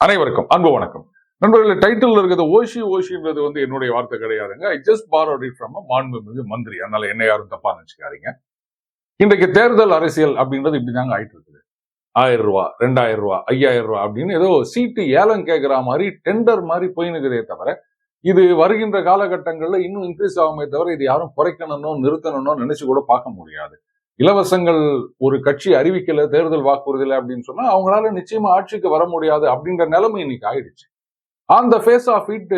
அனைவருக்கும் அன்பு வணக்கம். நண்பர்களே டைட்டில் இருக்கிறது ஓஷி ஓஷின்றது வந்து என்னுடைய வார்த்தை கிடையாதுங்க. I just parrot it from மாண்புமிகு மந்திரி. அதனால என்ன யாரும் தப்பா நினைச்சுக்காதீங்க. இன்றைக்கு தேர்தல் அரசியல் அப்படின்றது இப்படிதாங்க ஆயிட்டு இருக்குது ஆயிரம் ரூபா ரெண்டாயிரம் ரூபா ஐயாயிரம் ரூபா அப்படின்னு ஏதோ சீட்டு ஏலம் கேட்குற மாதிரி டெண்டர் மாதிரி போயினுக்குதே தவிர இது வருகின்ற காலகட்டங்கள்ல இன்னும் இன்க்ரீஸ் ஆகுமே தவிர இது யாரும் குறைக்கணும்னோ நிறுத்தணும்னோ நினைச்சு கூட பார்க்க முடியாது. இலவசங்கள் ஒரு கட்சி அறிவிக்கல தேர்தல் வாக்குறுதியில் அப்படின்னு சொன்னா அவங்களால நிச்சயமா ஆட்சிக்கு வர முடியாது அப்படின்ற நிலைமை இன்னைக்கு ஆயிடுச்சு. அந்த ஃபேஸ் ஆஃப் இட்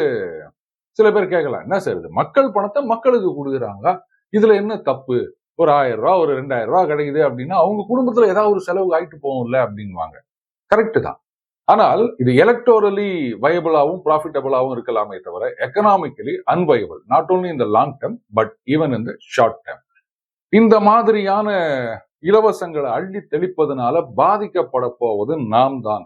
சில பேர் கேட்கலாம் என்ன செய்யுது மக்கள் பணத்தை மக்களுக்கு கொடுக்குறாங்க இதுல என்ன தப்பு? ஒரு ஆயிரம் ரூபா ஒரு ரெண்டாயிரம் ரூபா கிடைக்குது அப்படின்னா அவங்க குடும்பத்துல ஏதாவது ஒரு செலவு ஆயிட்டு போகும்ல அப்படின்வாங்க கரெக்ட் தான். ஆனால் இது எலக்டோரலி வயபிளாகவும் ப்ராஃபிட்டபிளாவும் இருக்கலாமே தவிர எக்கனாமிக்கலி அன்வயபிள் நாட் ஓன்லி இந்த லாங் டேர்ம் பட் ஈவன் இந்த ஷார்ட் டேர்ம் இந்த மாதிரியான இலவசங்களை அள்ளி தெளிப்பதனால பாதிக்கப்பட போவது நாம் தான்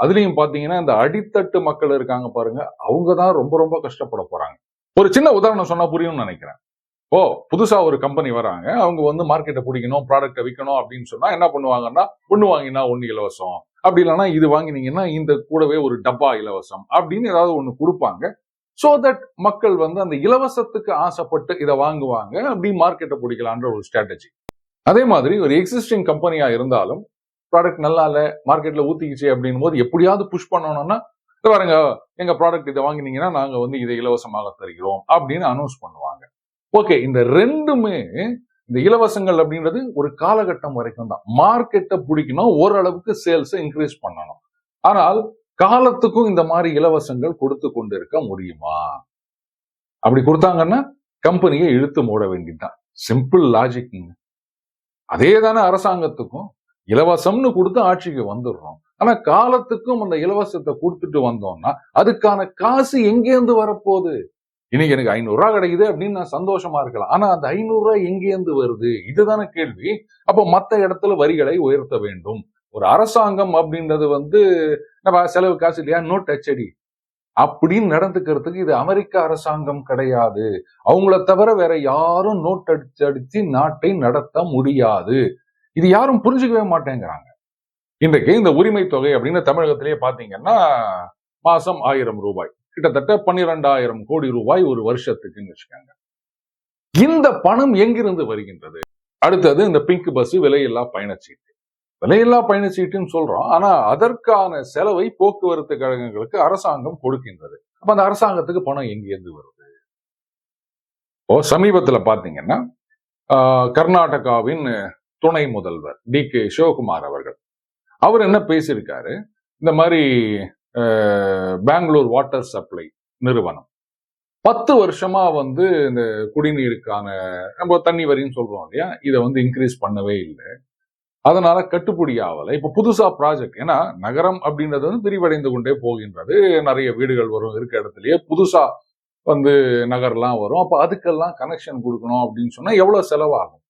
அதுலயும் பாத்தீங்கன்னா இந்த அடித்தட்டு மக்கள் இருக்காங்க பாருங்க அவங்க தான் ரொம்ப ரொம்ப கஷ்டப்பட போறாங்க. ஒரு சின்ன உதாரணம் சொன்னா புரியும்னு நினைக்கிறேன். ஓ புதுசா ஒரு கம்பெனி வராங்க அவங்க வந்து மார்க்கெட்டை பிடிக்கணும் ப்ராடக்ட்டை விற்கணும் அப்படின்னு சொன்னா என்ன பண்ணுவாங்கன்னா ஒண்ணு வாங்கினா ஒண்ணு இலவசம். அப்படி இல்லைன்னா இது வாங்கினீங்கன்னா இந்த கூடவே ஒரு டப்பா இலவசம். அப்படின்னு ஏதாவது ஒண்ணு கொடுப்பாங்க. சோ தட் மக்கள் வந்து அந்த இலவசத்துக்கு ஆசைப்பட்டு இதை வாங்குவாங்க அப்படி மார்க்கெட்டை பிடிக்கலான்ற ஒரு ஸ்ட்ராட்டஜி அதே மாதிரி ஒரு எக்ஸிஸ்டிங் கம்பெனியா இருந்தாலும் ப்ராடக்ட் நல்லா இல்ல மார்க்கெட்ல ஊற்றிக்கிச்சு அப்படின்னும் போது எப்படியாவது புஷ் பண்ணணும்னா பாருங்க எங்க ப்ராடக்ட் இதை வாங்கினீங்கன்னா நாங்க வந்து இதை இலவசமாக தருகிறோம் அப்படின்னு அனௌன்ஸ் பண்ணுவாங்க. ஓகே இந்த ரெண்டுமே இந்த இலவசங்கள் அப்படின்றது ஒரு காலகட்டம் வரைக்கும் தான். மார்க்கெட்டை பிடிக்கணும் ஓரளவுக்கு சேல்ஸை இன்க்ரீஸ் பண்ணணும். ஆனால் காலத்துக்கும் இந்த மாதிரி இலவசங்கள் கொடுத்து கொண்டிருக்க முடியுமா? அப்படி கொடுத்தாங்கன்னா கம்பெனியை இழுத்து மூட வேண்டியதுதான். சிம்பிள் லாஜிக்ங்க அதே தானே அரசாங்கத்துக்கும். இலவசம்னு கொடுத்து ஆட்சிக்கு வந்துடுறோம். ஆனா காலத்துக்கும் அந்த இலவசத்தை கொடுத்துட்டு வந்தோம்னா அதுக்கான காசு எங்கேருந்து வரப்போகுது? இன்னைக்கு எனக்கு ஐநூறு ரூபாய் கிடைக்குது அப்படின்னு நான் சந்தோஷமா இருக்கலாம். ஆனா அந்த ஐநூறு ரூபாய் எங்கேருந்து வருது? இதுதானே கேள்வி. அப்போ மத்த இடத்துல வரிகளை உயர்த்த வேண்டும். ஒரு அரசாங்கம் அப்படின்றது வந்து நம்ம செலவு காசு இல்லையா? நோட் அச்சடி அப்படின்னு நடந்துக்கிறதுக்கு இது அமெரிக்க அரசாங்கம் கிடையாது. அவங்கள தவிர வேற யாரும் நோட் அடிச்சு அடிச்சு நாட்டை நடத்த முடியாது. இது யாரும் புரிஞ்சுக்கவே மாட்டேங்கிறாங்க. இன்றைக்கு இந்த உரிமை தொகை அப்படின்னு தமிழகத்திலேயே பார்த்தீங்கன்னா மாசம் ஆயிரம் ரூபாய். கிட்டத்தட்ட பன்னிரெண்டாயிரம் கோடி ரூபாய் ஒரு வருஷத்துக்குன்னு வச்சுக்கோங்க. இந்த பணம் எங்கிருந்து வருகின்றது? அடுத்தது இந்த பிங்க் பஸ் விலையில்லா பயணச்சீட்டு. விலையில்லா பயணச்சீட்டுன்னு சொல்றோம். ஆனா அதற்கான செலவை போக்குவரத்து கழகங்களுக்கு அரசாங்கம் கொடுக்கின்றது. அப்ப அந்த அரசாங்கத்துக்கு பணம் எங்கிருந்து வருது? இப்போ சமீபத்துல பாத்தீங்கன்னா கர்நாடகாவின் துணை முதல்வர் டி கே சிவகுமார் அவர்கள். அவர் என்ன பேசியிருக்காரு? இந்த மாதிரி ஆஹ், பெங்களூர் வாட்டர் சப்ளை நிறுவனம். பத்து வருஷமா வந்து இந்த குடிநீருக்கான நம்ம தண்ணி வரின்னு சொல்றோம் இல்லையா? இதை வந்து இன்க்ரீஸ் பண்ணவே இல்லை. அதனால கட்டுப்படி ஆகலை. இப்போ புதுசா ப்ராஜெக்ட் ஏன்னா நகரம் அப்படின்றது வந்து விரிவடைந்து கொண்டே போகின்றது. நிறைய வீடுகள் வரும் இருக்க இடத்துலயே புதுசா வந்து நகர்லாம் வரும். அப்போ அதுக்கெல்லாம் கனெக்ஷன் கொடுக்கணும் அப்படின்னு சொன்னா எவ்வளவு செலவாகும்?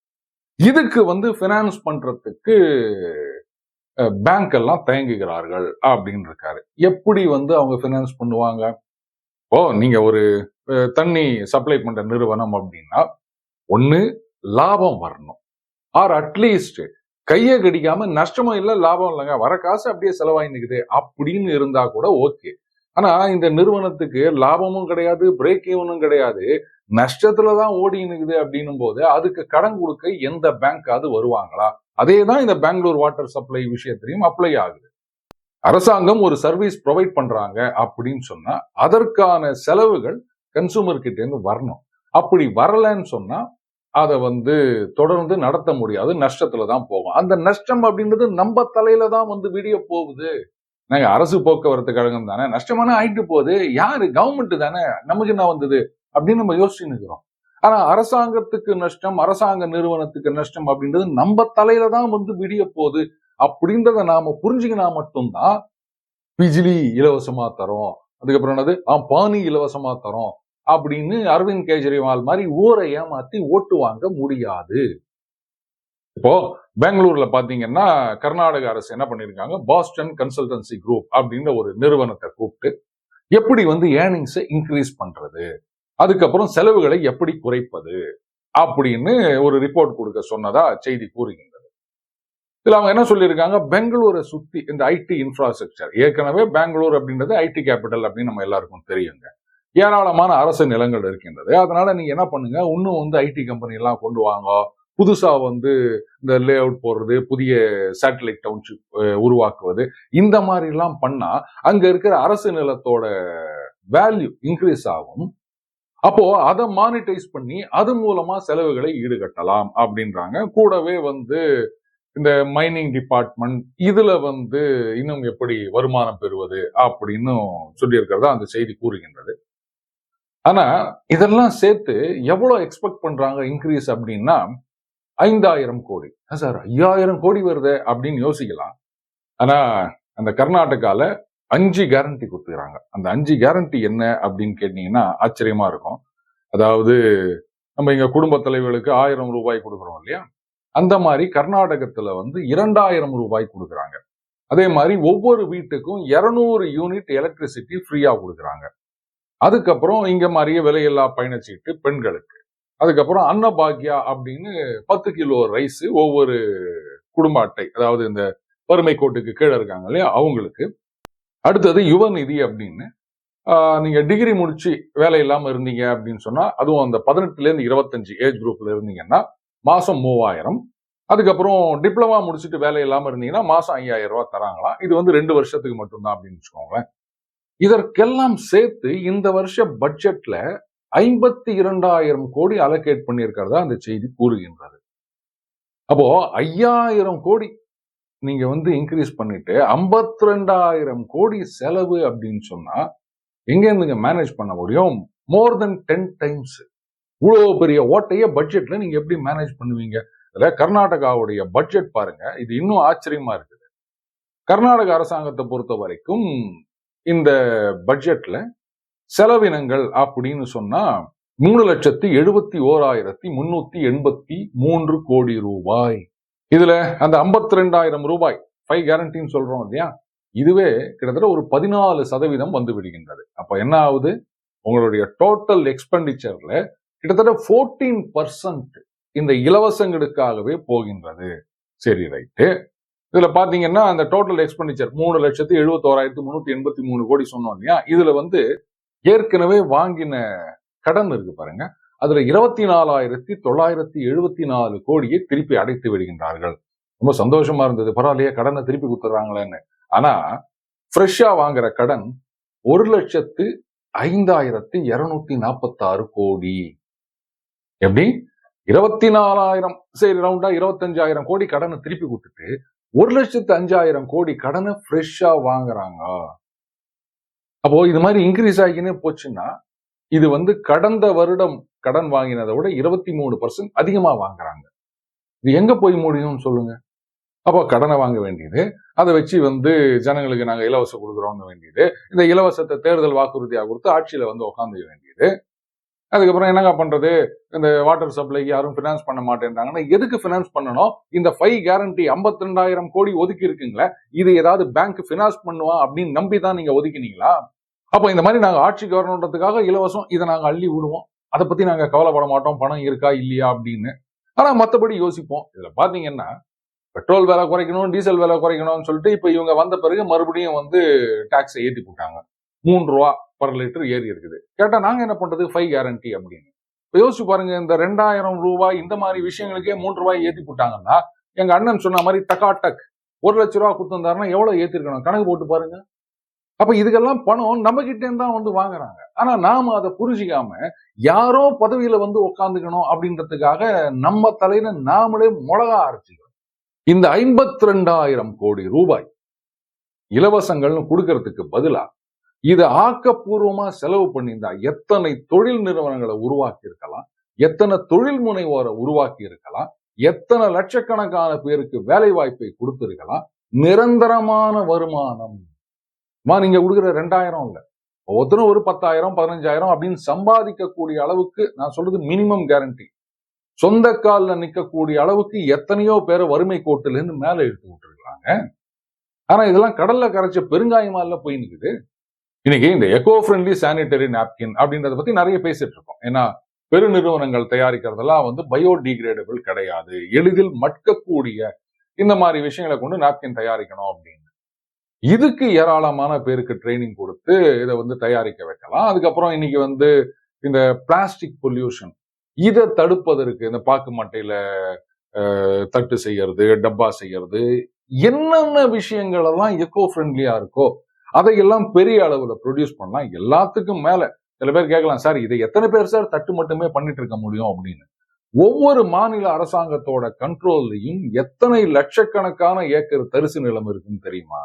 இதுக்கு வந்து ஃபினான்ஸ் பண்றதுக்கு பேங்க் எல்லாம் தயங்குகிறார்கள் அப்படின்னு இருக்காரு எப்படி வந்து அவங்க ஃபினான்ஸ் பண்ணுவாங்க? ஓ நீங்க ஒரு தண்ணி சப்ளை பண்ற நிறுவனம் அப்படின்னா ஒன்று லாபம் வரணும். ஆர் அட்லீஸ்ட் கையை கடிக்காம நஷ்டமும் இல்லை லாபம் இல்லைங்க. வர காசு அப்படியே செலவாகி அப்படின்னு இருந்தா கூட ஓகே. ஆனா இந்த நிறுவனத்துக்கு லாபமும் கிடையாது பிரேக் ஈவனும் கிடையாது. நஷ்டத்துல தான் ஓடி அப்படின்னும் போது அதுக்கு கடன் கொடுக்க எந்த பேங்க்காவது வருவாங்களா? அதே தான் இந்த பெங்களூர் வாட்டர் சப்ளை விஷயத்திலையும் அப்ளை ஆகுது. அரசாங்கம் ஒரு சர்வீஸ் ப்ரொவைட் பண்றாங்க அப்படின்னு சொன்னா அதற்கான செலவுகள் கன்சூமர் கிட்ட இருந்து வரணும். அப்படி வரலன்னு சொன்னா அதை வந்து தொடர்ந்து நடத்த முடியாது நஷ்டத்துல தான் போகும். அந்த நஷ்டம் அப்படின்றது நம்ம தலையில தான் வந்து விடிய போகுது. நாங்க அரசு போக்குவரத்து கழகம் தானே? நஷ்டமான ஆயிட்டு போகுது. யாரு? கவர்மெண்ட் தானே? நமக்கு என்ன வந்தது? அப்படின்னு நம்ம யோசிச்சு நிற்கிறோம் ஆனா அரசாங்கத்துக்கு நஷ்டம் அரசாங்க நிறுவனத்துக்கு நஷ்டம் அப்படின்றது நம்ம தலையில தான் வந்து விடிய போகுது. அப்படின்றத நாம புரிஞ்சுக்கினா மட்டும்தான் பிஜிலி இலவசமா தரோம். அதுக்கப்புறம் என்னது? ஆ பானி இலவசமா தரோம். அப்படின்னு அரவிந்த் கெஜ்ரிவால் மாதிரி ஊரை ஏமாத்தி ஓட்டு வாங்க முடியாது. இப்போ பெங்களூர்ல பாத்தீங்கன்னா கர்நாடக அரசு என்ன பண்ணிருக்காங்க? பாஸ்டன் கன்சல்டன்சி குரூப் அப்படின்ற ஒரு நிறுவனத்தை கூப்பிட்டு எப்படி வந்து ஏர்னிங்ஸை இன்க்ரீஸ் பண்றது? அதுக்கப்புறம் செலவுகளை எப்படி குறைப்பது? அப்படின்னு ஒரு ரிப்போர்ட் கொடுக்க சொன்னதா செய்தி கூறுகின்றது. இதுல அவங்க என்ன சொல்லியிருக்காங்க? பெங்களூரை சுத்தி இந்த ஐடி இன்ஃப்ராஸ்ட்ரக்சர் ஏற்கனவே பெங்களூர் அப்படின்றது ஐடி கேபிட்டல் அப்படின்னு நம்ம எல்லாருக்கும் தெரியுங்க. ஏராளமான அரசு நிலங்கள் இருக்கின்றது. அதனால நீங்க என்ன பண்ணுங்க? இன்னும் வந்து ஐடி கம்பெனி எல்லாம் கொண்டு வாங்க. புதுசா வந்து இந்த லே அவுட் போடுறது புதிய சேட்டலைட் டவுன்ஷிப் உருவாக்குவது இந்த மாதிரி எல்லாம் பண்ணா அங்க இருக்கிற அரசு நிலத்தோட வேல்யூ இன்க்ரீஸ் ஆகும். அப்போ அதை மானிட்டைஸ் பண்ணி அது மூலமா செலவுகளை ஈடுகட்டலாம் அப்படின்றாங்க. கூடவே வந்து இந்த மைனிங் டிபார்ட்மெண்ட் இதுல வந்து இன்னும் எப்படி வருமானம் பெறுவது அப்படின்னு சொல்லியிருக்கிறதா அந்த செய்தி கூறுகின்றது. ஆனா இதெல்லாம் சேர்த்து எவ்வளவு எக்ஸ்பெக்ட் பண்றாங்க இன்க்ரீஸ் அப்படின்னா ஐந்தாயிரம் கோடி. சார் ஐயாயிரம் கோடி வருது அப்படின்னு யோசிக்கலாம். ஆனா அந்த கர்நாடகால அஞ்சு கேரண்டி கொடுத்துக்கிறாங்க. அந்த அஞ்சு கேரண்டி என்ன அப்படின்னு கேட்டீங்கன்னா ஆச்சரியமா இருக்கும். அதாவது நம்ம இங்க குடும்ப தலைவர்களுக்கு ஆயிரம் ரூபாய் கொடுக்குறோம் இல்லையா? அந்த மாதிரி கர்நாடகத்துல வந்து இரண்டாயிரம் ரூபாய் கொடுக்குறாங்க. அதே மாதிரி ஒவ்வொரு வீட்டுக்கும் இருநூறு யூனிட் எலக்ட்ரிசிட்டி ஃப்ரீயா கொடுக்குறாங்க. அதுக்கப்புறம் இங்க மாதிரியே விலையில்லா பயணச்சீட்டு பெண்களுக்கு. அதுக்கப்புறம் அன்னபாக்யா அப்படின்னு பத்து கிலோ ரைஸ் ஒவ்வொரு குடும்ப அட்டை அதாவது இந்த வறுமை கோட்டுக்கு கீழே இருக்காங்க இல்லையா அவங்களுக்கு. அடுத்தது யுவநிதி அப்படின்னு. ஆஹ், நீங்க டிகிரி முடிச்சு வேலை இல்லாம இருந்தீங்க அப்படின்னு சொன்னா அதுவும் அந்த பதினெட்டுல இருந்து இருபத்தஞ்சு ஏஜ் குரூப்ல இருந்தீங்கன்னா மாசம் மூவாயிரம். அதுக்கப்புறம் டிப்ளமா முடிச்சுட்டு வேலை இல்லாம இருந்தீங்கன்னா மாசம் ஐயாயிரம் ரூபாய் தராங்களாம். இது வந்து ரெண்டு வருஷத்துக்கு மட்டும்தான் அப்படின்னு வச்சுக்கோங்களேன். இதற்கெல்லாம் சேர்த்து இந்த வருஷ பட்ஜெட்ல ஐம்பத்தி இரண்டாயிரம் கோடி அலோகேட் பண்ணியிருக்கிறதா அந்த செய்தி கூறுகின்றது. அப்போ ஐயாயிரம் கோடி நீங்க வந்து இன்க்ரீஸ் பண்ணிட்டு ஐம்பத்தி ரெண்டாயிரம் கோடி செலவு அப்படின்னு சொன்னா எங்க இருந்துங்க மேனேஜ் பண்ண முடியும்? மோர் தென் டென் டைம்ஸ் இவ்வளவு பெரிய ஓட்டைய பட்ஜெட்ல நீங்க எப்படி மேனேஜ் பண்ணுவீங்க? இதுல கர்நாடகாவுடைய பட்ஜெட் பாருங்க. இது இன்னும் ஆச்சரியமா இருக்குது. கர்நாடக அரசாங்கத்தை பொறுத்த வரைக்கும் இந்த பட்ஜெட்ல செலவினங்கள் அப்படின்னு சொன்னா மூணு லட்சத்தி எழுபத்தி ஓராயிரத்தி முன்னூத்தி எண்பத்தி மூன்று கோடி ரூபாய். இதுல அந்த ஐம்பத்தி ரெண்டாயிரம் ரூபாய் ஃபைவ் கேரண்டின்னு சொல்றோம் இல்லையா? இதுவே கிட்டத்தட்ட ஒரு பதினாலு சதவீதம் வந்து விடுகின்றது. அப்ப என்ன ஆகுது? உங்களுடைய டோட்டல் எக்ஸ்பெண்டிச்சர்ல கிட்டத்தட்ட ஃபோர்டீன் பர்சன்ட் இந்த இலவசங்களுக்காகவே போகின்றது. சரி ரைட்டு இதுல பாத்தீங்கன்னா அந்த டோட்டல் எக்ஸ்பெண்டிச்சர் மூணு லட்சத்து எழுபத்தோராயிரத்தி முன்னூத்தி எண்பத்தி மூணு கோடி சொன்னோம் இல்லையா? இதுல வந்து ஏற்கனவே வாங்கின கடன் இருக்கு பாருங்க. அதுல இருபத்தி நாலாயிரத்தி தொள்ளாயிரத்தி எழுபத்தி நாலு கோடியை திருப்பி அடைத்து விடுகின்றார்கள். ரொம்ப சந்தோஷமா இருந்தது. பரவாயில்லையே கடனை திருப்பி கொடுத்துட்றாங்களேன்னு. ஆனா ஃப்ரெஷ்ஷா வாங்குற கடன் ஒரு லட்சத்து ஐந்தாயிரத்தி இருநூத்தி நாற்பத்தாறு கோடி. எப்படி? இருபத்தி நாலாயிரம் சரி ரவுண்டா இருபத்தஞ்சாயிரம் கோடி கடனை திருப்பி கொடுத்துட்டு ஒரு லட்சத்து அஞ்சாயிரம் கோடி கடனை ஃப்ரெஷ்ஷா வாங்குறாங்க. அப்போ இது மாதிரி இன்க்ரீஸ் ஆகினே போச்சுன்னா இது வந்து கடந்த வருடம் கடன் வாங்கினதை விட இருபத்தி மூணு பர்சன்ட் அதிகமா வாங்குறாங்க. இது எங்க போய் முடியும்னு சொல்லுங்க. அப்போ கடனை வாங்க வேண்டியது அதை வச்சு வந்து ஜனங்களுக்கு நாங்க இலவசம் கொடுக்குறோங்க வேண்டியது இந்த இலவசத்தை தேர்தல் வாக்குறுதியா கொடுத்து ஆட்சியில வந்து உட்காந்துக்க வேண்டியது அதுக்கப்புறம் என்னங்க பண்றது? இந்த வாட்டர் சப்ளைக்கு யாரும் ஃபினான்ஸ் பண்ண மாட்டேன்றாங்கன்னா எதுக்கு ஃபினான்ஸ் பண்ணணும்? இந்த ஃபைவ் கேரண்டி ஐம்பத்தி ரெண்டாயிரம் கோடி ஒதுக்கி இருக்குங்களே இது ஏதாவது பேங்க் ஃபினான்ஸ் பண்ணுவா அப்படின்னு நம்பி தான் நீங்க ஒதுக்கினீங்களா? அப்போ இந்த மாதிரி நாங்கள் ஆட்சிக்கு வரணுன்றதுக்காக இலவசம் இதை நாங்கள் அள்ளி விடுவோம். அதை பத்தி நாங்கள் கவலைப்பட மாட்டோம். பணம் இருக்கா இல்லையா அப்படின்னு. ஆனால் மற்றபடி யோசிப்போம். இதில் பார்த்தீங்கன்னா பெட்ரோல் விலை குறைக்கணும் டீசல் விலை குறைக்கணும்னு சொல்லிட்டு இப்போ இவங்க வந்த பிறகு மறுபடியும் வந்து டாக்ஸை ஏற்றி போட்டாங்க. மூன்று ரூபா. பர் லிட்டர் ஏறி இருக்குது. கேட்டா நாங்க என்ன பண்றது? ஃபைவ் கேரண்டி அப்படின்னு. இப்போ யோசிச்சு பாருங்க இந்த ரெண்டாயிரம் ரூபாய் இந்த மாதிரி விஷயங்களுக்கே மூன்று ரூபாய் ஏத்தி போட்டாங்கன்னா எங்க அண்ணன் சொன்ன மாதிரி டக்காட்டக் ஒரு லட்ச ரூபா கொடுத்துருந்தாருன்னா எவ்வளவு ஏத்திருக்கணும்? கணக்கு போட்டு பாருங்க. அப்போ இதுக்கெல்லாம் பணம் நம்ம கிட்டே தான் வந்து வாங்குறாங்க. ஆனா நாம அதை புரிஞ்சிக்காம யாரோ பதவியில வந்து உட்காந்துக்கணும் அப்படின்றதுக்காக நம்ம தலையில நாமளே மிளகா அரைச்சிக்கிறோம். இந்த ஐம்பத்தி ரெண்டாயிரம் கோடி ரூபாய் இலவசங்கள்னு கொடுக்கறதுக்கு பதிலா இது ஆக்கப்பூர்வமா செலவு பண்ணியிருந்தா எத்தனை தொழில் நிறுவனங்களை உருவாக்கி இருக்கலாம் எத்தனை தொழில் முனைவோரை உருவாக்கி இருக்கலாம் எத்தனை லட்சக்கணக்கான பேருக்கு வேலை வாய்ப்பை கொடுத்திருக்கலாம் நிரந்தரமான வருமானம். மா நீங்க கொடுக்குற ரெண்டாயிரம் இல்ல. ஒவ்வொருத்தரும் ஒரு பத்தாயிரம் பதினஞ்சாயிரம் அப்படின்னு சம்பாதிக்கக்கூடிய அளவுக்கு நான் சொல்றது மினிமம் கேரண்டி சொந்த காலில் நிற்கக்கூடிய அளவுக்கு எத்தனையோ பேரை வறுமை கோட்டில இருந்து மேல எடுத்து விட்டுருக்காங்க ஆனா இதெல்லாம் கடல்ல கரைச்ச பெருங்காயமால போய் நிக்குது. இன்னைக்கு இந்த எக்கோ ஃப்ரெண்ட்லி சானிட்டரி நாப்கின் அப்படின்றத பத்தி நிறைய பேசிட்டு இருக்கோம். ஏன்னா பெருநிறுவனங்கள் தயாரிக்கிறதெல்லாம் வந்து பயோடிகிரேடபிள் கிடையாது. எளிதில் மட்கக்கூடிய இந்த மாதிரி விஷயங்களை கொண்டு நாப்கின் தயாரிக்கணும் அப்படின்னு. இதுக்கு ஏராளமான பேருக்கு ட்ரைனிங் கொடுத்து இதை வந்து தயாரிக்க வைக்கலாம். அதுக்கப்புறம் இன்னைக்கு வந்து இந்த பிளாஸ்டிக் பொல்யூஷன் இதை தடுப்பதற்கு இந்த பாக்கு மட்டையில தட்டு செய்யறது டப்பா செய்யறது என்னென்ன விஷயங்கள் எல்லாம் எக்கோ ஃப்ரெண்ட்லியா இருக்கோ அதையெல்லாம் பெரிய அளவுல ப்ரொடியூஸ் பண்ணலாம் எல்லாத்துக்கும் மேல சில பேர் கேட்கலாம் சார் இதை எத்தனை பேர் சார் தட்டு மட்டுமே பண்ணிட்டு இருக்க முடியும்? அப்படின்னு. ஒவ்வொரு மாநில அரசாங்கத்தோட கண்ட்ரோல்லையும் எத்தனை லட்சக்கணக்கான ஏக்கர் தரிசு நிலம் இருக்குன்னு தெரியுமா?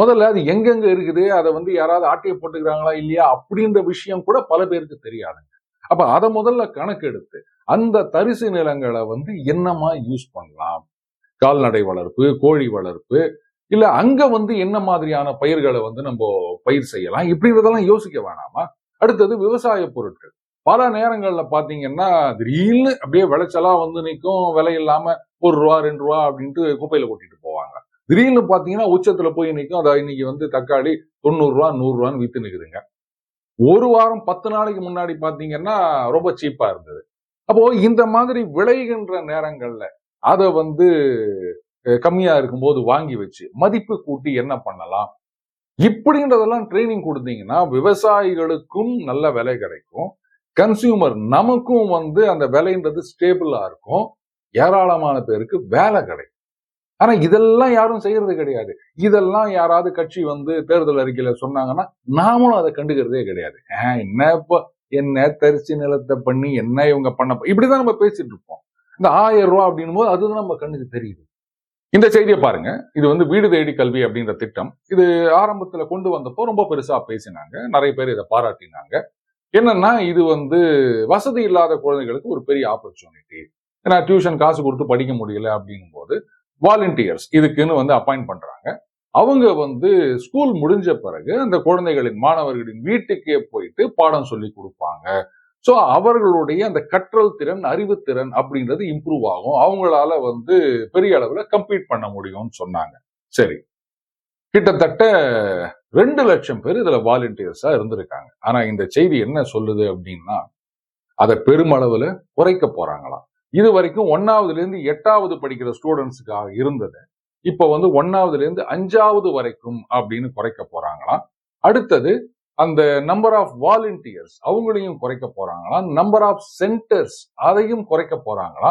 முதல்ல அது எங்கெங்க இருக்குது? அதை வந்து யாராவது ஆட்டிய போட்டுக்கிறாங்களா இல்லையா? அப்படின்ற விஷயம் கூட பல பேருக்கு தெரியாதுங்க. அப்ப அதை முதல்ல கணக்கெடுத்து அந்த தரிசு நிலங்களை வந்து என்னமா யூஸ் பண்ணலாம்? கால்நடை வளர்ப்பு கோழி வளர்ப்பு இல்ல அங்க வந்து என்ன மாதிரியான பயிர்களை வந்து நம்ம பயிர் செய்யலாம்? இப்படிங்கிறதெல்லாம் யோசிக்க வேணாமா? அடுத்தது விவசாய பொருட்கள். பல நேரங்கள்ல பாத்தீங்கன்னா திடீர்னு அப்படியே விளைச்சலா வந்து நிற்கும் விலை இல்லாம ஒரு ரூபா ரெண்டு ரூபா அப்படின்ட்டு குப்பையில கொட்டிட்டு போவாங்க. திடீர்னு பாத்தீங்கன்னா உச்சத்துல போய் நிற்கும் அதை இன்னைக்கு வந்து தக்காளி தொண்ணூறு ரூபா நூறு ரூபான்னு வித்து நிக்குதுங்க. ஒரு வாரம் பத்து நாளைக்கு முன்னாடி பாத்தீங்கன்னா ரொம்ப சீப்பா இருந்தது. அப்போ இந்த மாதிரி விளைகின்ற நேரங்கள்ல அதை வந்து கம்மியா இருக்கும்போது வாங்கி வச்சு மதிப்பு கூட்டி என்ன பண்ணலாம்? இப்படின்றதெல்லாம் ட்ரைனிங் கொடுத்தீங்கன்னா விவசாயிகளுக்கும் நல்ல விலை கிடைக்கும். கன்சியூமர் நமக்கும் வந்து அந்த விலைன்றது ஸ்டேபிளா இருக்கும். ஏராளமான பேருக்கு வேலை கிடைக்கும். ஆனா இதெல்லாம் யாரும் செய்யறது கிடையாது. இதெல்லாம் யாராவது கட்சி வந்து தேர்தல் அறிக்கையில சொன்னாங்கன்னா நாமளும் அதை கண்டுக்கிறதே கிடையாது. ஆஹ், என்ன இப்போ? என்ன தரிசி நிலத்தை பண்ணி என்ன இவங்க பண்ண இப்படிதான் நம்ம பேசிட்டு இருப்போம். இந்த ஆயிரம் ரூபாய் அப்படின்னும் போது அதுதான் நம்ம கண்ணுக்கு தெரியுது. இந்த செய்தியை பாருங்க. இது வந்து வீடு தேடி கல்வி அப்படின்ற திட்டம். இது ஆரம்பத்தில் கொண்டு வந்தப்போ ரொம்ப பெருசா பேசினாங்க. நிறைய பேர் இதை பாராட்டினாங்க. என்னன்னா இது வந்து வசதி இல்லாத குழந்தைகளுக்கு ஒரு பெரிய ஆப்பர்ச்சுனிட்டி ஏன்னா டியூஷன் காசு கொடுத்து படிக்க முடியல அப்படின்னும் போது வாலண்டியர்ஸ் இதுக்குன்னு வந்து அப்பாயிண்ட் பண்றாங்க. அவங்க வந்து ஸ்கூல் முடிஞ்ச பிறகு அந்த குழந்தைகளின் மாணவர்களின் வீட்டுக்கே போயிட்டு பாடம் சொல்லி கொடுப்பாங்க. ஸோ அவர்களுடைய அந்த கற்றல் திறன் அறிவுத்திறன் அப்படின்றது இம்ப்ரூவ் ஆகும். அவங்களால வந்து பெரிய அளவுல கம்ப்ளீட் பண்ண முடியும்னு சொன்னாங்க. சரி. கிட்டத்தட்ட ரெண்டு லட்சம் பேர் இதுல வாலண்டியர்ஸாக இருந்திருக்காங்க. ஆனா இந்த செய்தி என்ன சொல்லுது அப்படின்னா அதை பெருமளவுல குறைக்க போறாங்களாம். இது வரைக்கும் ஒன்னாவதுல இருந்து எட்டாவது படிக்கிற ஸ்டூடெண்ட்ஸுக்காக இருந்தது இப்ப வந்து ஒன்னாவதுல இருந்து அஞ்சாவது வரைக்கும் அப்படின்னு குறைக்க போறாங்களாம். அடுத்தது அந்த நம்பர் ஆஃப் வாலண்டியர்ஸ் அவங்களையும் குறைக்க போறாங்களா? நம்பர் ஆஃப் சென்டர்ஸ் அதையும் குறைக்க போறாங்களா?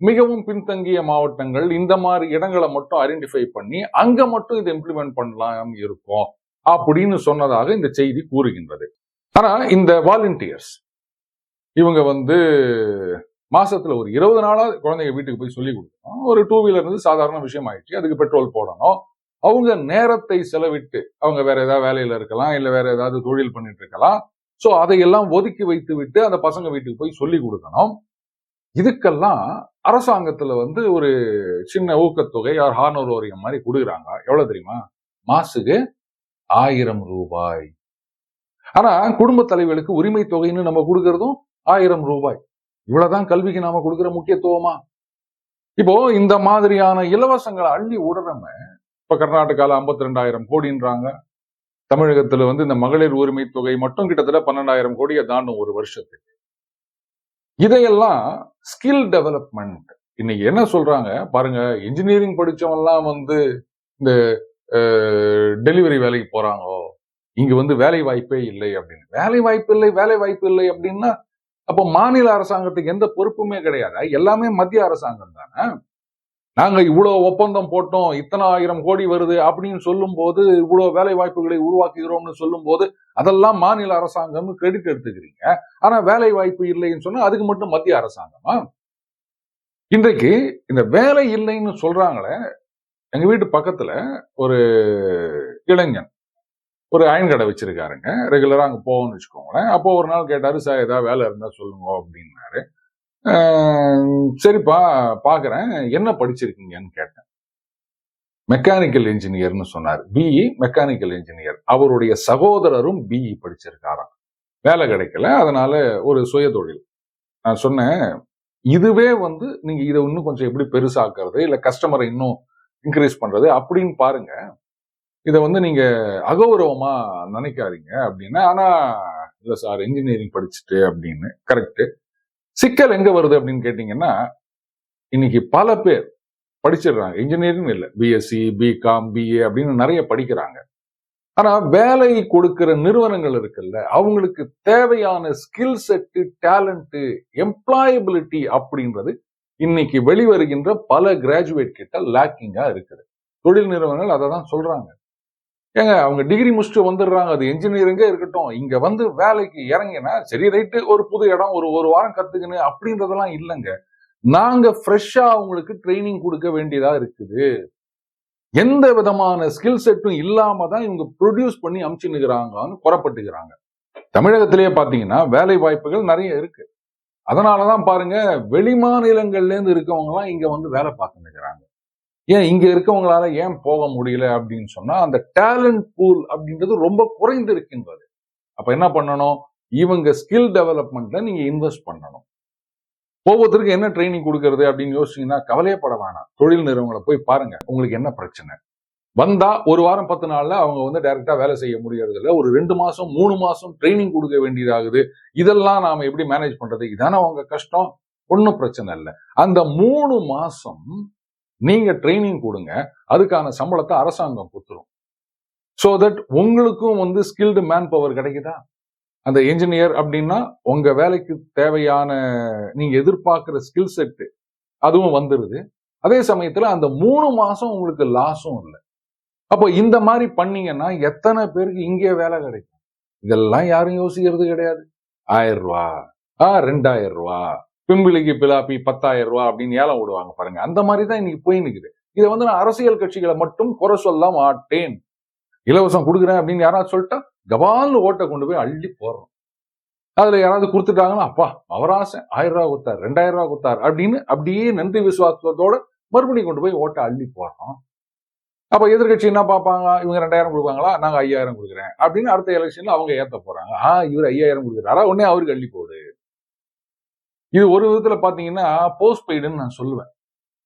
மிகவும் பின்தங்கிய மாவட்டங்கள் இந்த மாதிரி இடங்களை மட்டும் ஐடென்டிஃபை பண்ணி அங்க மட்டும் இதை இம்ப்ளிமெண்ட் பண்ணலாம் இருக்கும் அப்படின்னு சொன்னதாக இந்த செய்தி கூறுகின்றது. ஆனா இந்த வாலண்டியர்ஸ் இவங்க வந்து மாசத்துல ஒரு இருபது நாளா குழந்தைங்க வீட்டுக்கு போய் சொல்லி கொடுக்கணும். ஒரு டூ வீலர் இருந்து சாதாரண விஷயம் ஆயிடுச்சு அதுக்கு பெட்ரோல் போடணும். அவங்க நேரத்தை செலவிட்டு அவங்க வேற ஏதாவது வேலையில இருக்கலாம் இல்ல வேற ஏதாவது தொழில் பண்ணிட்டு இருக்கலாம். சோ அதையெல்லாம் ஒதுக்கி வைத்து விட்டு அந்த பசங்க வீட்டுக்கு போய் சொல்லி கொடுக்கணும். இதுக்கெல்லாம் அரசாங்கத்துல வந்து ஒரு சின்ன ஊக்கத்தொகை ஆர் ஹானோரோரியம் மாதிரி கொடுக்குறாங்க. எவ்வளவு தெரியுமா? மாசுக்கு ஆயிரம் ரூபாய். ஆனா குடும்ப தலைவர்களுக்கு உரிமை தொகைன்னு நம்ம கொடுக்கறதும் ஆயிரம் ரூபாய். இவ்வளவுதான் கல்விக்கு நாம கொடுக்குற முக்கியத்துவமா? இப்போ இந்த மாதிரியான இலவசங்களை அள்ளி விடுறவங்க இப்போ கர்நாடகாவில் ஐம்பத்தி ரெண்டாயிரம் கோடின்றாங்க. தமிழகத்துல வந்து இந்த மகளிர் உரிமை தொகை மட்டும் கிட்டத்தட்ட பன்னெண்டாயிரம் கோடியை தாண்டும் ஒரு வருஷத்துக்கு. இதையெல்லாம் ஸ்கில் டெவலப்மெண்ட் இன்னைக்கு என்ன சொல்றாங்க? பாருங்க இன்ஜினியரிங் படிச்சவன்லாம் வந்து இந்த டெலிவரி வேலைக்கு போறாங்கோ இங்க வந்து வேலை வாய்ப்பே இல்லை அப்படின்னு. வேலை வாய்ப்பு இல்லை வேலை வாய்ப்பு இல்லை அப்படின்னா அப்போ மாநில அரசாங்கத்துக்கு எந்த பொறுப்புமே கிடையாது. எல்லாமே மத்திய அரசாங்கம் தானே? நாங்க இவ்வளவு ஒப்பந்தம் போட்டோம் இத்தனை ஆயிரம் கோடி வருது அப்படின்னு சொல்லும் போது இவ்வளவு வேலை வாய்ப்புகளை உருவாக்குகிறோம்னு சொல்லும் போது அதெல்லாம் மாநில அரசாங்கம் கிரெடிட் எடுத்துக்கிறீங்க. ஆனா வேலை வாய்ப்பு இல்லைன்னு சொன்னா அதுக்கு மட்டும் மத்திய அரசாங்கமா? இன்றைக்கு இந்த வேலை இல்லைன்னு சொல்றாங்களே எங்க வீட்டு பக்கத்துல ஒரு இளைஞன் ஒரு அயன் கடை வச்சிருக்காருங்க. ரெகுலரா அங்க போவோம்னு வச்சுக்கோங்களேன். அப்போ ஒரு நாள் கேட்டாரு சார் ஏதாவது வேலை இருந்தா சொல்லுங்க அப்படின்னாரு. சரிப்பா பார்க்குறேன் என்ன படிச்சிருக்கீங்கன்னு கேட்டேன். மெக்கானிக்கல் இன்ஜினியர்னு சொன்னார். பிஇ மெக்கானிக்கல் இன்ஜினியர் அவருடைய சகோதரரும் பிஇ e. படிச்சிருக்காராம். வேலை கிடைக்கல. அதனால ஒரு சுய தொழில் நான் சொன்னேன் இதுவே வந்து நீங்க இதை இன்னும் கொஞ்சம் எப்படி பெருசாக்குறது இல்லை கஸ்டமரை இன்னும் இன்க்ரீஸ் பண்றது அப்படின்னு பாருங்க. இதை வந்து நீங்க அகௌரவமா நினைக்காதீங்க அப்படின்னு. ஆனா இல்லை சார் இன்ஜினியரிங் படிச்சுட்டு அப்படின்னு. கரெக்டு சிக்கல் எங்க வருது அப்படின்னு கேட்டீங்கன்னா இன்னைக்கு பல பேர் படிச்சிடுறாங்க. இன்ஜினியரிங் இல்லை. பிஎஸ்சி பிகாம் பிஏ அப்படின்னு நிறைய படிக்கிறாங்க. ஆனா வேலை கொடுக்கிற நிறுவனங்கள் இருக்குல்ல அவங்களுக்கு தேவையான ஸ்கில் செட்டு டேலண்ட்டு எம்ப்ளாயபிலிட்டி அப்படின்றது இன்னைக்கு வெளிவருகின்ற பல கிராஜுவேட் கிட்ட லேக்கிங்கா இருக்குது. தொழில் நிறுவனங்கள் அதை தான் சொல்றாங்க. ஏங்க அவங்க டிகிரி முடிச்சுட்டு வந்துடுறாங்க. அது இன்ஜினியரிங்கே இருக்கட்டும். இங்க வந்து வேலைக்கு இறங்கினா சரி ரைட்டு ஒரு புது இடம் ஒரு ஒரு வாரம் கற்றுக்கணும் அப்படின்றதெல்லாம் இல்லைங்க. நாங்க ஃப்ரெஷ்ஷாக அவங்களுக்கு ட்ரைனிங் கொடுக்க வேண்டியதா இருக்குது. எந்த விதமான ஸ்கில் செட்டும் இல்லாமல் தான் இவங்க ப்ரொடியூஸ் பண்ணி அமுச்சுன்னுக்கிறாங்கன்னு புறப்பட்டுக்கிறாங்க. தமிழகத்திலேயே பாத்தீங்கன்னா வேலை வாய்ப்புகள் நிறைய இருக்கு. அதனாலதான் பாருங்க வெளி மாநிலங்கள்ல இருந்து இங்கே எல்லாம் இங்க வந்து வேலை பார்த்துருக்கிறாங்க ஏன் இங்க இருக்கவங்களால ஏன் போக முடியல அப்படின்னு சொன்னா அந்த டேலண்ட் பூல் அப்படின்றது ரொம்ப குறைந்து இருக்கின்றது. அப்ப என்ன பண்ணணும்? இவங்க ஸ்கில் டெவலப்மெண்ட்ல நீங்க இன்வெஸ்ட் பண்ணணும். ஒவ்வொருத்தருக்கு என்ன ட்ரைனிங் கொடுக்கறது அப்படின்னு யோசிச்சீங்கன்னா கவலையப்பட வேணாம். தொழில் நிறுவனங்களை போய் பாருங்க. உங்களுக்கு என்ன பிரச்சனை? வந்தா ஒரு வாரம் பத்து நாள்ல அவங்க வந்து டைரக்டா வேலை செய்ய முடியறது இல்லை ஒரு ரெண்டு மாசம் மூணு மாசம் ட்ரைனிங் கொடுக்க வேண்டியதாகுது. இதெல்லாம் நாம எப்படி மேனேஜ் பண்றது? இதானே அவங்க கஷ்டம். ஒன்றும் பிரச்சனை இல்லை. அந்த மூணு மாசம் நீங்க ட்ரைனிங் கொடுங்க. அதுக்கான சம்பளத்தை அரசாங்கம் கொடுத்துரும். ஸோ தட் உங்களுக்கும் வந்து ஸ்கில்டு மேன் பவர் கிடைக்குதா? அந்த என்ஜினியர் அப்படின்னா உங்க வேலைக்கு தேவையான நீங்க எதிர்பார்க்கிற ஸ்கில் செட்டு அதுவும் வந்துருது. அதே சமயத்துல அந்த மூணு மாசம் உங்களுக்கு லாஸும் இல்லை. அப்போ இந்த மாதிரி பண்ணீங்கன்னா எத்தனை பேருக்கு இங்கே வேலை கிடைக்கும்? இதெல்லாம் யாரும் யோசிக்கிறது கிடையாது. ஆயிரம் ரூபா. ஆ ரெண்டாயிரம் ரூபா. பிம்பிளிக்கு பிலாப்பி பத்தாயிரம் ரூபா அப்படின்னு ஏலம் விடுவாங்க பாருங்க. அந்த மாதிரி தான் இன்னைக்கு போய் நிக்குது. இதை வந்து நான் அரசியல் கட்சிகளை மட்டும் குறை சொல்ல மாட்டேன். இலவசம் கொடுக்குறேன் அப்படின்னு யாராவது சொல்லிட்டா கபால்னு ஓட்டை கொண்டு போய் அள்ளி போடுறோம். அதுல யாராவது கொடுத்துட்டாங்கன்னா அப்பா அவராசன் ஆயிரம் ரூபா கொடுத்தார் ரெண்டாயிரம் ரூபா கொடுத்தார் அப்படின்னு அப்படியே நன்றி விசுவாசத்தோட மறுபடியும் கொண்டு போய் ஓட்டை அள்ளி போடுறோம். அப்ப எதிர்கட்சி என்ன பார்ப்பாங்க இவங்க ரெண்டாயிரம் கொடுப்பாங்களா? நாங்க ஐயாயிரம் கொடுக்குறேன் அப்படின்னு அடுத்த எலெக்ஷன்ல அவங்க ஏத்த போறாங்க. ஆ இவர் ஐயாயிரம் கொடுக்குறாரா? உடனே அவருக்கு அள்ளி போடு. இது ஒரு விதத்துல பாத்தீங்கன்னா போஸ்ட் பெய்டுன்னு நான் சொல்லுவேன்.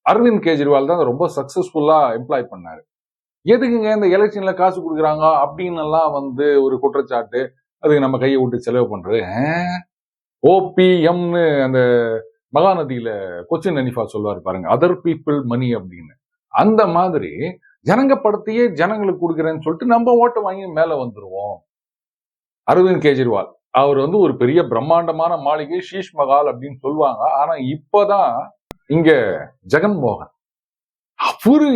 அரவிந்த் கெஜ்ரிவால் தான் ரொம்ப சக்சஸ்ஃபுல்லா எம்ப்ளாய் பண்ணாரு. எதுக்குங்க இந்த எலெக்ஷன்ல காசு கொடுக்குறாங்க அப்படின்னு எல்லாம் வந்து ஒரு குற்றச்சாட்டு. அதுக்கு நம்ம கையை விட்டு செலவு பண்றது. ஓபிஎம்னு அந்த மகாநதியில கொச்சின் அனிஃபா சொல்லுவார் பாருங்க அதர் பீப்புள் மணி அப்படின்னு. அந்த மாதிரி ஜனங்க படத்தையே ஜனங்களுக்கு கொடுக்குறேன்னு சொல்லிட்டு நம்ம ஓட்டை வாங்கி மேல வந்துருவோம். அரவிந்த் கெஜ்ரிவால். அவர் வந்து ஒரு பெரிய பிரம்மாண்டமான மாளிகை ஷீஷ் மகால் அப்படின்னு சொல்லுவாங்க. ஆனா இப்பதான் இங்க ஜெகன்மோகன் அவரு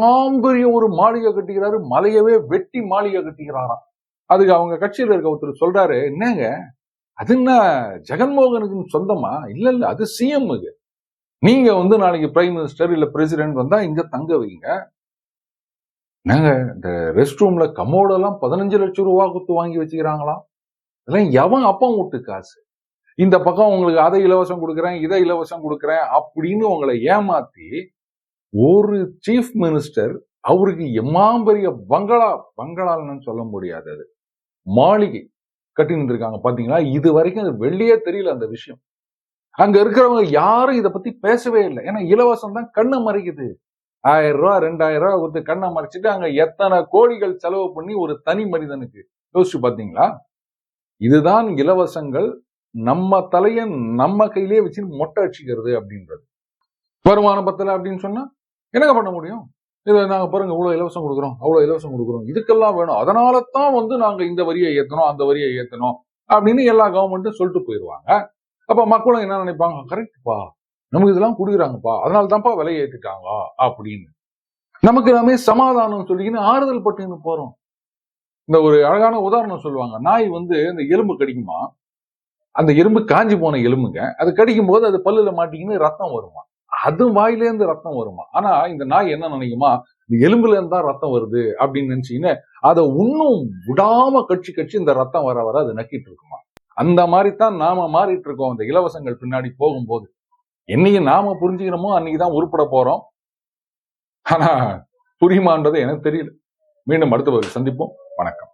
மாம்பெரிய ஒரு மாளிகை கட்டிக்கிறாரு. மலையவே வெட்டி மாளிகை கட்டிக்கிறாராம். அதுக்கு அவங்க கட்சியில இருக்க ஒருத்தர் சொல்றாரு என்னங்க? அது என்ன ஜெகன்மோகனுக்கு சொந்தமா? இல்ல இல்ல அது சிஎம் நீங்க வந்து நாளைக்கு பிரைம் மினிஸ்டர் இல்ல பிரசிடென்ட் வந்தா இங்க தங்க வைங்க. நாங்க இந்த ரெஸ்ட் ரூம்ல கமோடெல்லாம் பதினஞ்சு லட்சம் ரூபா கொடுத்து வாங்கி வச்சுக்கிறாங்களாம். இதெல்லாம் எவன் அப்பம் விட்டு காசு? இந்த பக்கம் உங்களுக்கு அதை இலவசம் கொடுக்குறேன் இதை இலவசம் கொடுக்குறேன் அப்படின்னு உங்களை ஏமாத்தி ஒரு சீஃப் மினிஸ்டர் அவருக்கு எம்மாம்பெரிய பங்களா பங்களான்னு சொல்ல முடியாது அது. மாளிகை கட்டி இருக்காங்க பாத்தீங்களா இது வரைக்கும் அது வெளியே தெரியல அந்த விஷயம். அங்க இருக்கிறவங்க யாரும் இதை பத்தி பேசவே இல்லை. ஏன்னா இலவசம் தான் கண்ணை மறைக்குது. ஆயிரம் ரூபா ரெண்டாயிரம் ரூபா கொடுத்து கண்ணை மறைச்சிட்டு அங்க எத்தனை கோடிகள் செலவு பண்ணி ஒரு தனி மனிதனுக்கு. யோசிச்சு பாத்தீங்களா இதுதான் இலவசங்கள் நம்ம தலையை நம்ம கையிலேயே வச்சு மொட்டை அடிச்சுக்கிறது அப்படின்றது. வருமானம் பத்தலை அப்படின்னு சொன்னா என்னங்க பண்ண முடியும்? இதை நாங்க பாருங்க இவ்வளவு இலவசம் கொடுக்குறோம் அவ்வளவு இலவசம் கொடுக்குறோம் இதுக்கெல்லாம் வேணும். அதனால தான் வந்து நாங்க இந்த வரியை ஏற்றணும் அந்த வரியை ஏத்தணும் அப்படின்னு எல்லா கவர்மெண்ட்டும் சொல்லிட்டு போயிடுவாங்க அப்ப மக்களும் என்ன நினைப்பாங்க? கரெக்ட்ப்பா நமக்கு இதெல்லாம் கொடுக்குறாங்கப்பா அதனால தான்ப்பா விலையை ஏற்றிட்டாங்க அப்படின்னு. நமக்கு எல்லாமே சமாதானம் சொல்லிக்கின்னு ஆறுதல் பட்டுன்னு போறோம். இந்த ஒரு அழகான உதாரணம் சொல்லுவாங்க. நாய் வந்து இந்த எலும்பு கடிக்குமா? அந்த எலும்பு காஞ்சி போன எலும்புங்க. அது கடிக்கும் போது அது பல்லுல மாட்டிக்கின்னு ரத்தம் வருமா? அது வாயிலேருந்து ரத்தம் வருமா? ஆனா இந்த நாய் என்ன நினைக்குமா? இந்த எலும்புல இருந்து தான் ரத்தம் வருது அப்படின்னு நினைச்சீங்கன்னா அதை இன்னும் விடாம கட்சி கட்சி இந்த ரத்தம் வர வர அது நக்கிட்டு இருக்குமா அந்த மாதிரி தான் நாம மாறிட்டு இருக்கோம் அந்த இலவசங்கள் பின்னாடி போகும்போது. என்னைக்கு நாம புரிஞ்சுக்கணுமோ? அன்னைக்குதான் உருப்பட போறோம். ஆனா புரியுமான்றது எனக்கு தெரியல. மீண்டும் அடுத்த ஒரு சந்திப்போம். வணக்கம்.